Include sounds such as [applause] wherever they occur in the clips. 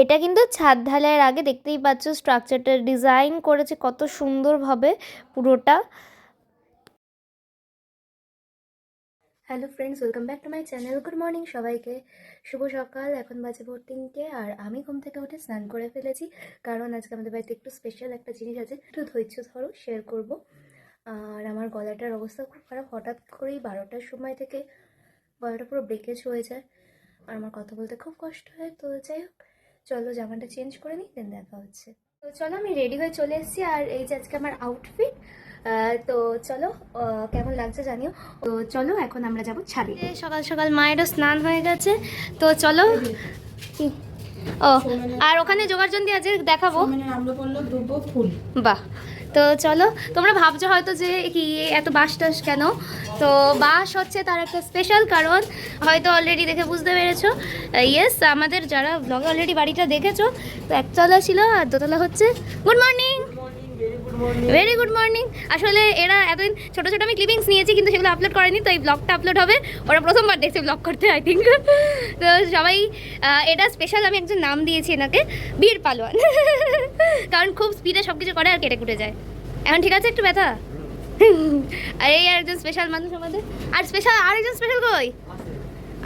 এটা কিন্তু ছাদ ঢালাইয়ের আগে দেখতেই পাচ্ছ স্ট্রাকচারটা ডিজাইন করেছে কত সুন্দরভাবে পুরোটা। Hello friends welcome back to my channel good morning সবাইকে। শুভ সকাল, এখন বাজে ভোর তিনটে, আর আমি ঘুম থেকে উঠে স্নান করে ফেলেছি, কারণ আজকে আমাদের বাড়িতে একটু স্পেশাল একটা জিনিস আছে, একটু ধৈর্য ধরো শেয়ার করব। আর আমার গলাটার অবস্থা খুব খারাপ, হঠাৎ করেই বারোটার সময় থেকে গলাটা পুরো ব্রেকেজ হয়ে যায়। আর আমার কথা বলতে খুব কষ্ট হয়, তো যাই হোক। চলো জামাটা চেঞ্জ করে নিই দেন দেখা হচ্ছে। তো চলো আমি রেডি হয়ে চলে এসেছি আর এই যে আজকে আমার আউটফিট তো চলো কেমন লাগছে জানিও। তো চলো এখন আমরা যাব ছাদে। সকাল সকাল মায়েরও স্নান হয়ে গেছে তো চলো? ও আর ওখানে যোগার্জন দিয়ে আজকে দেখাবো ফুল। বাহ তো চলো তোমরা ভাবছ হয়তো যে কি এত বাস টাস কেন? তো বাস হচ্ছে তার একটা স্পেশাল কারণ হয়তো অলরেডি দেখে বুঝতে পেরেছ। ইয়েস আমাদের যারা ব্লগে অলরেডি বাড়িটা দেখেছ তো একতলা ছিল আর দোতলা হচ্ছে good morning very good morning আসলে এরা এতদিন ছোটো ছোটো আমি ক্লিপিংস নিয়েছি কিন্তু সেগুলো আপলোড করেনি তো এই ব্লগটা আপলোড হবে। ওরা প্রথমবার দেখছে ব্লগ করতে আই থিঙ্ক [laughs] তো সবাই এটা স্পেশাল আমি একজন নাম দিয়েছি এনাকে বীর পালোয়ান। [laughs] কারণ খুব স্পিডে সব কিছু করে আর কেটে কুটে যায়। এখন ঠিক আছে একটু ব্যথা? [laughs] আর এই আর একজন স্পেশাল মানুষ আমাদের। আর স্পেশাল আর একজন স্পেশাল কই?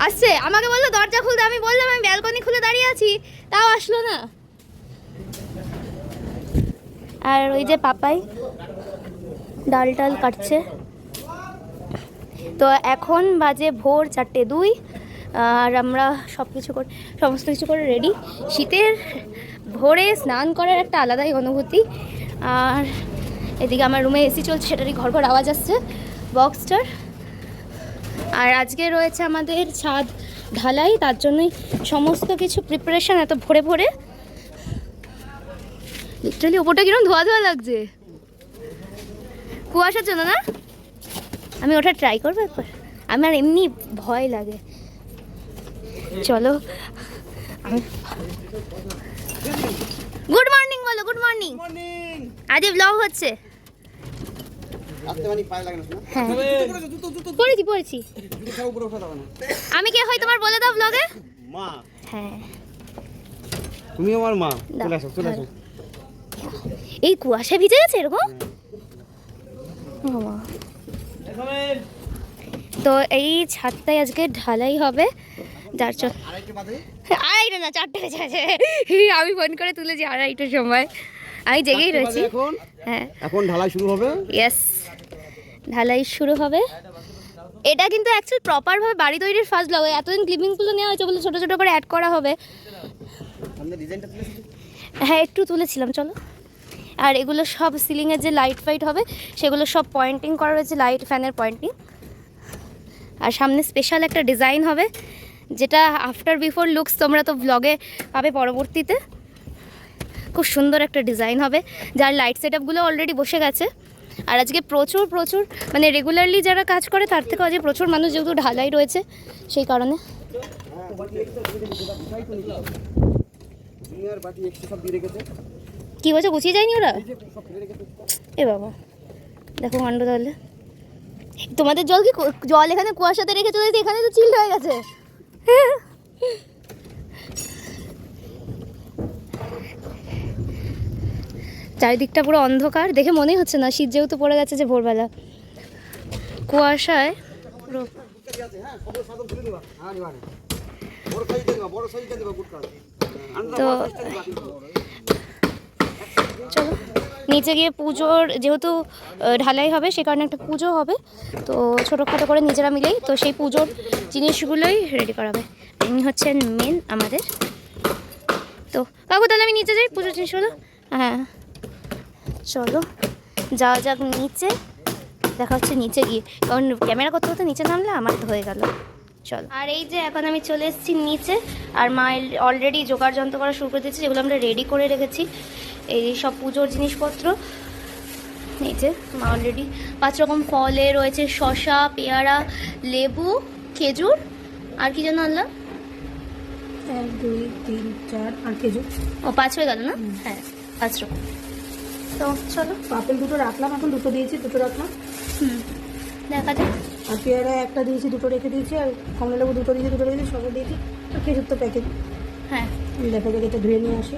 আসছে। আমাকে বলল দরজা খুলতে। আমি বললাম আমি ব্যালকনি খুলে দাঁড়িয়ে আছি। তাও আসলো না। আর ওই যে পাপাই ডাল টাল কাটছে। তো এখন বাজে ভোর চারটে দুই আর আমরা সব কিছু করে, সমস্ত কিছু করে রেডি শীতের ভোরে স্নান করার একটা আলাদাই অনুভূতি। আর এদিকে আমার রুমে এসি চলছে, সেটারই ঘর ঘর আওয়াজ আসছে বক্সটার আর আজকে রয়েছে আমাদের ছাদ ঢালাই, তার জন্যই সমস্ত কিছু প্রিপারেশন এত ভোরে ভোরে। লিটারালি ওপরটা কীরকম ধোয়া ধোয়া লাগছে। কুয়াশার জন্য না? আমি ওটা ট্রাই করব একবার। আমার এমনি ভয় লাগে। চলো। আমি গুড মর্নিং বলো গুড মর্নিং আজ ব্লগ হচ্ছে। মানে হ্যাঁ। পড়েছি পড়েছি আমি কে হয় তোমার বলে দাও ব্লগে মা। হ্যাঁ। তুমি আমার মা। চলে আসো চলে আসো। এই কুয়াশা ভিজে গেছে এরকম। তো এই ছাদটাই আজকে ঢালাই হবে। যার আড়াইটা না চারটে বেজে গেছে। আমি ফোন করে তুলেছি আড়াইটার সময়। আমি জেগেই রয়েছি। হ্যাঁ। এখন ঢালাই শুরু হবে? ইয়েস ঢালাই শুরু হবে। এটা কিন্তু অ্যাকচুয়াল প্রপারভাবে বাড়ি তৈরির ফার্স্ট ব্লগ এতদিন ক্লিপিংগুলো নেওয়া হয়েছে বলে ছোটো ছোটো করে অ্যাড করা হবে। হ্যাঁ একটু তুলেছিলাম চলো। আর এগুলো সব সিলিংয়ের যে লাইট ফাইট হবে, সেগুলো সব পয়েন্টিং করা রয়েছে লাইট ফ্যানের পয়েন্টিং আর সামনে স্পেশাল একটা ডিজাইন হবে, যেটা আফটার বিফোর লুকস তোমরা তো ব্লগে পাবে পরবর্তীতে। খুব সুন্দর একটা ডিজাইন হবে, যার লাইট সেট আপগুলো অলরেডি বসে গেছে। আর আজকে প্রচুর প্রচুর মানে রেগুলারলি যারা কাজ করে, তার থেকে আজকে প্রচুর মানুষ যেহেতু ঢালাই রয়েছে, সেই কারণে। এক্সট্রা সব দিয়ে রেখেছে। কী বলছে, গুছিয়ে যায়নি ওরা? এ বাবা, দেখো কাণ্ড তাহলে। তোমাদের জল কি জল এখানে কুয়াশাতে রেখে চলে এখানে তো চিল হয়ে গেছে। চারিদিকটা পুরো অন্ধকার, দেখে মনেই হচ্ছে না, শীত যেহেতু পড়ে গেছে যে ভোরবেলা। কুয়াশায় পুরো তো- বড় সাইজটা দিবা কিন্তু। চলো। নিচে গিয়ে পুজোর যেহেতু ঢালাই হবে, সে কারণে একটা পুজো হবে। তো ছোটোখাটো করে নিজেরা মিলেই, তো সেই পুজোর জিনিসগুলোই রেডি করা হবে। ইনি হচ্ছেন মেন আমাদের। তো কাকু তাহলে আমি নিচে যাই, পুজোর জিনিসগুলো? হ্যাঁ। চলো, যাওয়া যাক নিচে। দেখা হচ্ছে নিচে গিয়ে। কারণ ক্যামেরা করতে করতে নিচে নামলে আমার তো হয়ে গেল। চলো। আর এই যে এখন আমি চলে এসেছি নিচে আর মা অলরেডি জোগাড় যন্ত্র করা শুরু করে দিয়েছে যেগুলো আমরা রেডি করে রেখেছি। এই সব পুজোর জিনিসপত্র। নিচে মা অলরেডি পাঁচ রকম ফলে রয়েছে শশা পেয়ারা লেবু খেজুর আর কি যেন আনলাম? এক দুই তিন চার আর খেজুর। ও পাঁচ হয়ে গেল না? হ্যাঁ পাঁচ রকম। তো চলো। আপেল দুটো রাখলাম এখন দুটো দিয়েছি দুটো রাখলাম। হুম দেখা যাক। আর পেয়ারা একটা দিয়েছি দুটো রেখে দিয়েছি আর কমলা লেবু দুটো দিয়েছি দুটো রেখে দিয়েছি দিয়েছি। আর খেজুর তো প্যাকেট হ্যাঁ। দেখো যদি এটা ধুয়ে নিয়ে আসি।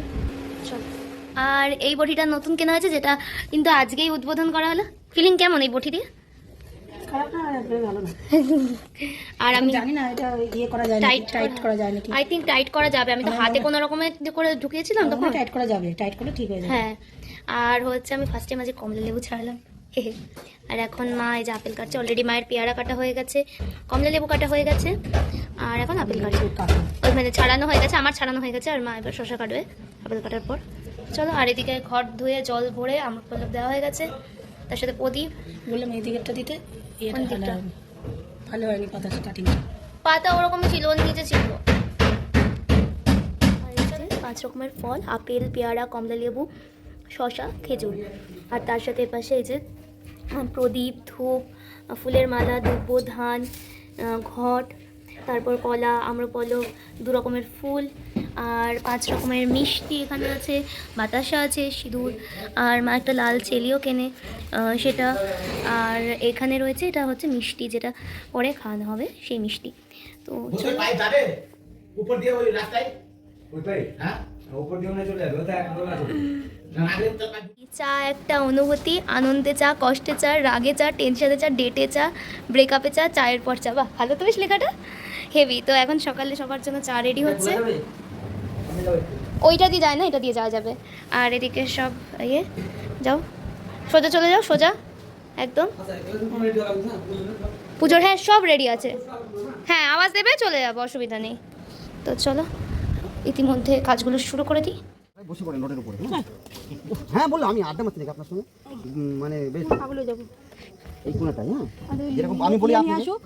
আর এই বটিটা নতুন কেনা হয়েছে যেটা কিন্তু আজকেই উদ্বোধন করা হলো? ফিলিং কেমন এই বটি দিয়ে? আর আমি জানি না এটা ইয়ে করা যায় না টাইট করা- করা যায় নাকি? আই টাইট করা যাবে। আমি তো হাতে কোনো রকমের করে ঢুকিয়েছিলাম তখন। টাইট করা যাবে টাইট করলে ঠিক হয়ে যাবে। হ্যাঁ। আর হচ্ছে আমি ফার্স্টে মাঝে কমলা লেবু ছাড়ালাম। [laughs] আর এখন মা এই যে আপেল কাটছে। অলরেডি মায়ের পেয়ারা কাটা হয়ে গেছে কমলা লেবু কাটা হয়ে গেছে আর এখন আপেল কাটছে। ওই মানে ছাড়ানো হয়ে গেছে আমার ছাড়ানো হয়ে গেছে আর মা এবার শশা কাটবে আপেল কাটার পর। চলো আর এদিকে ঘর ধুয়ে জল ভরে আমার পল্লব দেওয়া হয়ে গেছে। তার সাথে প্রদীপ। বললাম এই দিকেরটা দিতে? ভালো হয়নি পাতা কাটিং পাতা ওরকমই ছিল ওর নিচে ছিল। পাঁচ রকমের ফল আপেল পেয়ারা কমলা লেবু শশা খেজুর। আর তার সাথে এপাশে এই যে প্রদীপ ধূপ ফুলের মালা দুব্ব ধান ঘট তারপর কলা আম্রপলক দু রকমের ফুল আর পাঁচ রকমের মিষ্টি এখানে আছে বাতাসা আছে সিঁদুর আর মা একটা লাল চেলিও কেনে সেটা আর এখানে রয়েছে এটা হচ্ছে মিষ্টি যেটা পরে খাওয়ানো হবে সেই মিষ্টি। তো উপর দিয়ে ওই রাস্তায়? হ্যাঁ? চা একটা অনুভূতি আনন্দে চা কষ্টে চা রাগে চা টেনশনে চা ডেটে চা ব্রেকআপে চা চায়ের পর চা। বাহ ভালো তো বেশ লেখাটা। হেভি তো এখন সকালে সবার জন্য চা রেডি হচ্ছে। ওইটা দিয়ে যায় না এটা দিয়ে যাওয়া যাবে। আর এদিকে সব ইয়ে যাও। সোজা চলে যাও সোজা। একদম। পুজোর হ্যাঁ সব রেডি আছে। হ্যাঁ আওয়াজ দেবে চলে যাব অসুবিধা নেই। তো চলো। ইতিমধ্যে কাজগুলো শুরু করে দিই। বসে পড়েন রোডের উপরে হ্যাঁ? হ্যাঁ বলল আমি আড্ডা নাকি আপনার সঙ্গে? মানে বেশ পাগলে যাব। এই কোনাটাই হ্যাঁ? যেরকম আমি বলি আসুক।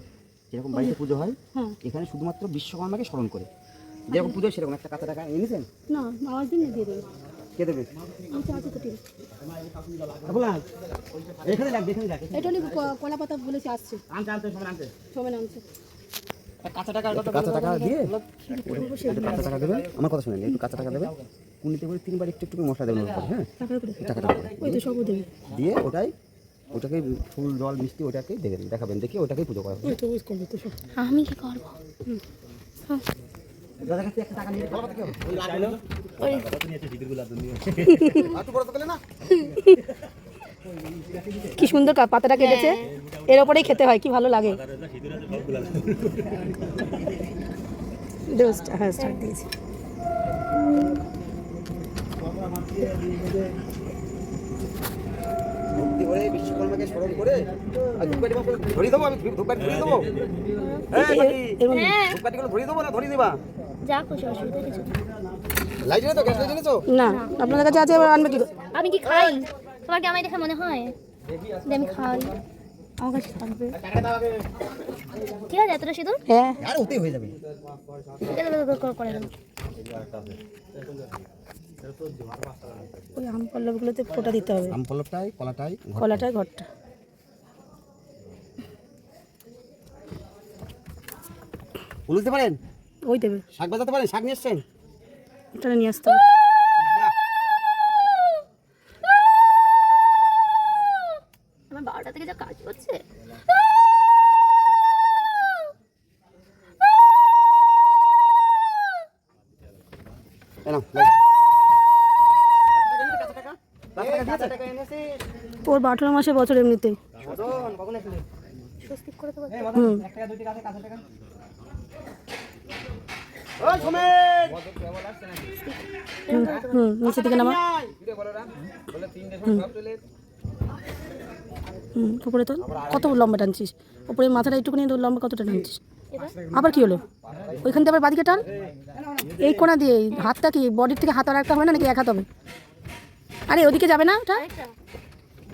যেরকম বাড়িতে পুজো হয় হ্যাঁ। এখানে শুধুমাত্র বিশ্বকর্মাকে স্মরণ করে। যেরকম পুজো সেরকম একটা কাঁচা টাকা এনেছেন? না দিন না দিয়ে দেবে কে দেবে? এখানে রাখ এখানে রাখ এটা কলা পাতা বলেছে আসছে। আনতে আনতে সবাই আনতে। সময় আনছে। কাঁচা টাকা কাঁচা টাকা দিয়ে একটু কাঁচা টাকা দেবেন? আমার কথা শুনেন একটু কাঁচা টাকা দেবেন? কুনিতে করে তিনবার একটু একটু মশলা দেবেন ওর হ্যাঁ? টাকাটা দিয়ে ওটাই ওটাকে ফুল জল মিষ্টি ওটাকে দেবেন। দেখাবেন দেখি ওটাকেই পুজো করা হবে। ওই তো ওই করবে তো সব। আমি কি করব? কি সুন্দর কা- পাতাটা কেটেছে। এর ওপরেই খেতে হয় কি ভালো লাগে। স্টা- হ্যাঁ স্টার্ট দিয়েছি। বিশ্বকর্মাকে স্মরণ করে আর ধূপকাঠি মাত্র ধরিয়ে দেবো আমি ধূপকাঠি ধরিয়ে দেবো। হ্যাঁ হ্যাঁ। ধূপকাঠিগুলো ধরিয়ে দেবো না? ধরিয়ে দেবা? যা খুশি অসুবিধা কিছু। লাইট গ্যাস লাইট এনেছো না আপনাদের কাছে আছে আনবে কি আমি কি খাই? তোমার কি আমায় দেখে মনে হয়? আমি খাই। আমার কাছে থাকবে। ঠিক আছে এতটা সিঁদুর? হ্যাঁ। আর ওতেই হয়ে যাবে। করে- করে- করে দেবো। ওই আম পল্লবগুলোতে ফোটা দিতে হবে। আম পল্লবটাই কলাটাই কলাটায় ঘরটা পারেন? ওই দেবে। শাক বাজাতে পারেন? শাক নিয়ে এসছেন? এটা নিয়ে আসতে হবে। এনেছিস? ওর আঠারো মাসে বছর এমনিতেই। হুম। নিচে থেকে নামা। হুম উপরে তো কত লম্বা টানছিস? উপরে মাথাটা একটুখানি লম্বা কতটা টানছিস? আবার কি হলো? ওইখান থেকে আবার বাদিকে টান? এই কোনা দিয়ে এই হাতটা কি বডির থেকে হাত আর একটা হবে না নাকি এক হাত হবে? আরে ওদিকে যাবে না ওটা?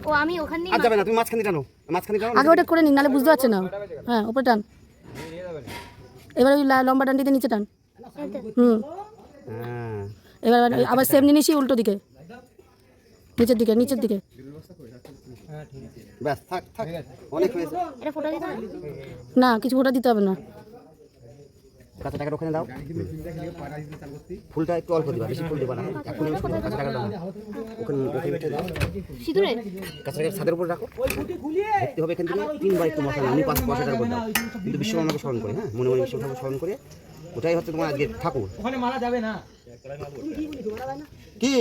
ও আমি ওখানে আর যাবে না তুমি মাঝখানে টানো। মাঝখানে টানো আগে ওটা করে নিন নাহলে বুঝতে পারছে না। হ্যাঁ উপরে টান। এবার ওই লম্বা টানটিতে নিচে টান। হুম। হ্যাঁ এবার আবার সেম জিনিসই উল্টো দিকে। নিচের দিকে নিচের দিকে। ব্যাস থাক থাক। অনেক হয়েছে। এটা ফোটো দিতে হবে? না কিছু ফোটা দিতে হবে না। কাঁচা টাকাটা ওখানে দাও। ফুলটা একটু অল্প দিবা বেশি ফুল দিবা না। এখন কাঁচা টাকা দাও। ওখানে ওখানে দাও সিঁদুরে? কাঁচা টাকা ছাদের উপর রাখো। দেখতে হবে এখান থেকে। তিনবার একটু মশলা আমি পাঁচ পয়সাটার উপর দাও কিন্তু বিশ্বকর্মাকে স্মরণ করে হ্যাঁ? মনে মনে বিশ্বকর্মাকে স্মরণ করে। ওটাই হচ্ছে তোমার আজকে ঠাকুর। ওখানে মারা যাবে না। কি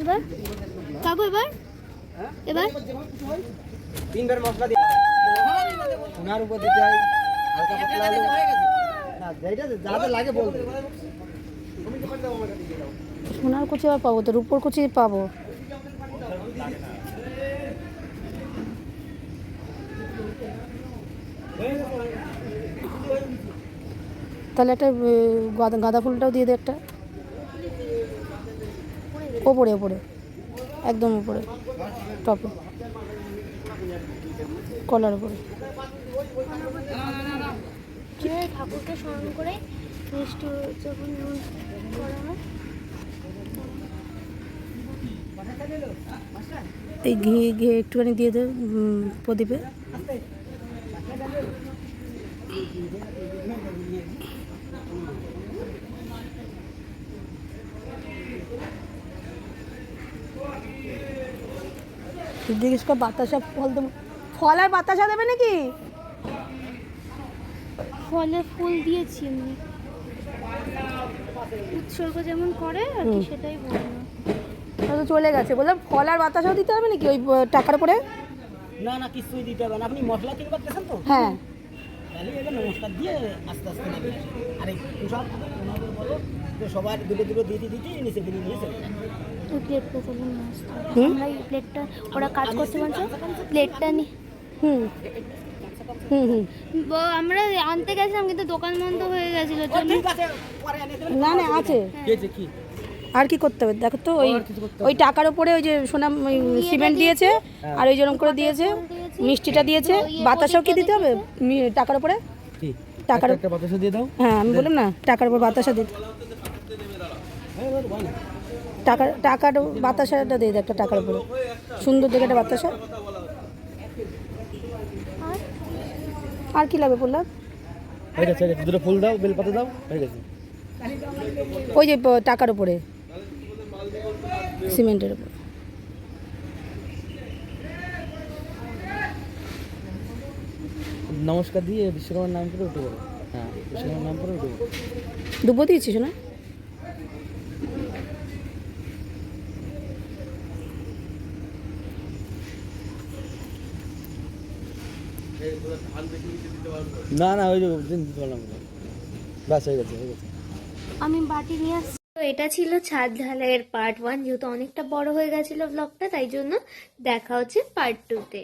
এবার কাকু এবার এবার তিনবার মশলা দিয়ে সোনার উপর দিতে হয় হালকা পাতলা হলে না যেটা যাতে লাগে বলবে সোনার কুচি আর পাবো তো, রূপোর কুচি পাবো। তাহলে একটা গাঁদা ফুলটাও দিয়ে দে একটা। ওপরে ওপরে। একদম উপরে টপে। কলার উপরে। ঠাকুরকে স্মরণ করে যখন এই ঘি ঘি একটুখানি দিয়ে দে উম, প্রদীপে। জিজ্ঞেস কর বাতাসা ফল দেবো। ফল আর বাতাসা দেবে নাকি? ফলে ফুল দিয়েছি এমনি উৎসর্গ যেমন করে আর কি সেটাই বললাম ও তো চলে গেছে। বললাম ফল আর বাতাসাও দিতে হবে নাকি ওই টাকার উপরে? না না কিছুই দিতে হবে না। আপনি মশলা কিনবার গেছেন তো? হ্যাঁ। তাহলে এবার নমস্কার দিয়ে আস্তে আস্তে নেমে আর এই সব ওনাদের বলো যে সবার দুটো দুটো দিতে দিতে নিচে বেরিয়ে নিয়ে চলে তখন আসতে হুম? আমরা এই প্লেটটা ওরা কাজ করতে বলছে প্লেটটা নি হুম। আমরা আনতে গেছিলাম কিন্তু দোকান বন্ধ হয়ে গেছিল জন্য। না না আছে। আর কি করতে হবে? দেখো তো ওই ওই টাকার উপরে ওই যে সোনা ওই সিমেন্ট দিয়েছে? আর ওই যেরকম করে দিয়েছে মিষ্টিটা দিয়েছে বাতাসাও কি দিতে হবে? মি- টাকার উপরে? টাকার বাতাসা দিয়ে দাও। হ্যাঁ আমি বললাম না টাকার উপর বাতাসা দিতে। টাকার টাকার বাতাসাটা দিয়ে দে একটা টাকার উপরে। সুন্দর দেখে একটা বাতাসা। আর কি লাগবে বললাম হয়ে গেছে দুটো ফুল দাও বেলপাতা দাও হয়ে গেছে। ওই যে টাকার উপরে সিমেন্টের উপরে। নমস্কার দিয়ে বিশ্বকর্মার নাম করে উঠে হ্যাঁ বিশ্বকর্মার নাম করে উঠে দুপো দিয়েছিস না? না না, ওই দিন দিতে পারলাম বাস হয়ে গেছে হয়ে গেছে। আমি বাটি নিয়ে আসছি। তো এটা ছিল ছাদ ঢালাইয়ের পার্ট ওয়ান যেহেতু অনেকটা বড় হয়ে গেছিল ব্লগটা তাই জন্য দেখা হচ্ছে পার্ট টুতে